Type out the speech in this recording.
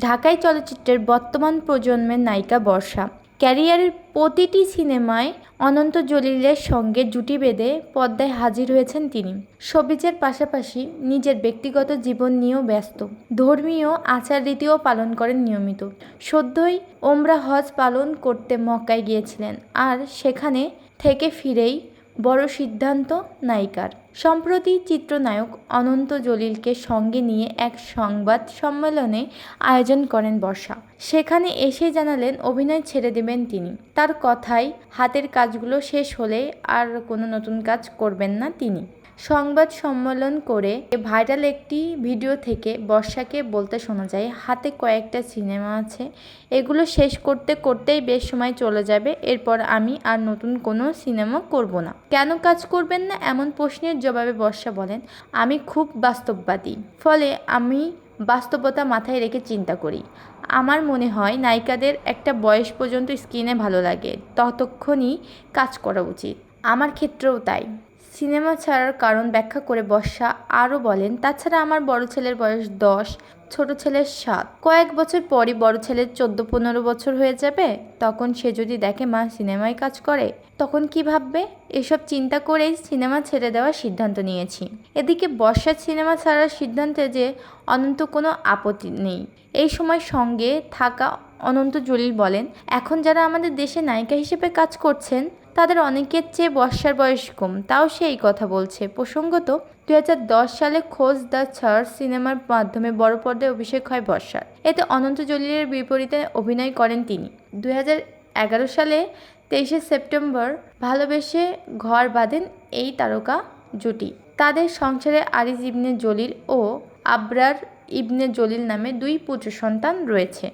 ঢাকাই চলচ্চিত্রের বর্তমান প্রজন্মের নায়িকা বর্ষা। ক্যারিয়ারের প্রতিটি সিনেমায় অনন্ত জলিলের সঙ্গে জুটি বেঁধে পর্দায় হাজির হয়েছেন তিনি। শোবিজের পাশাপাশি নিজের ব্যক্তিগত জীবন নিয়েও ব্যস্ত। ধর্মীয় আচার রীতিও পালন করেন নিয়মিত। সদ্যই ওমরা হজ পালন করতে মক্কায় গিয়েছিলেন। আর সেখানে থেকে ফিরেই বড় সিদ্ধান্ত নায়িকার। সম্প্রতি চিত্রনায়ক অনন্ত জলিলকে সঙ্গে নিয়ে এক সংবাদ সম্মেলনে আয়োজন করেন বর্ষা। সেখানে এসে জানালেন, অভিনয় ছেড়ে দেবেন তিনি। তার কথায় হাতের কাজগুলো শেষ হলে আর কোনো নতুন কাজ করবেন না তিনি। সংবাদ সম্মেলন করে ভাইরাল একটি ভিডিও থেকে বর্ষাকে বলতে শোনা যায়। হাতে কয়েকটা সিনেমা আছে। এগুলো শেষ করতে করতেই বেশ সময় চলে যাবে। এরপর আমি আর নতুন কোনো সিনেমা করব না। কেন কাজ করবেন না? এমন প্রশ্নের জবাবে বর্ষা বলেন, আমি খুব বাস্তববাদী। ফলে আমি বাস্তবতা মাথায় রেখে চিন্তা করি। আমার মনে হয় নায়িকাদের একটা বয়স পর্যন্ত স্ক্রিনে ভালো লাগে। ততক্ষণই কাজ করা উচিত। আমার ক্ষেত্রেও তাই। সিনেমা ছাড়ার কারণ ব্যাখ্যা করে বর্ষা আরও বলেন তাছাড়া আমার বড় ছেলের বয়স দশ ছোট ছেলের সাত। কয়েক বছর পরই বড় ছেলের চোদ্দ পনেরো বছর হয়ে যাবে। তখন সে যদি দেখে মা সিনেমায় কাজ করে, তখন কি ভাববে? এসব চিন্তা করেই সিনেমা ছেড়ে দেওয়ার সিদ্ধান্ত নিয়েছি। এদিকে বর্ষার সিনেমা ছাড়ার সিদ্ধান্তে যে অনন্ত কোনো আপত্তি নেই। এই সময় সঙ্গে থাকা অনন্ত জলিল বলেন, এখন যারা আমাদের দেশে নায়িকা হিসেবে কাজ করছেন, তাদের অনেকের চেয়ে বর্ষার বয়স কম। তাও সে এই কথা বলছে। প্রসঙ্গত দুই হাজার দশ সালে খোঁজ দ্য চার্চ সিনেমার মাধ্যমে বড় পর্দায় অভিষেক হয় বর্ষার। এতে অনন্ত জলিলের বিপরীতে অভিনয় করেন তিনি। দু এগারো সালে তেইশে সেপ্টেম্বর ভালোবেসে ঘর বাঁধেন এই তারকা জুটি। তাদের সংসারে আরিজ ইবনে জলিল ও আবরার ইবনে জলিল নামে দুই পুত্র সন্তান রয়েছে।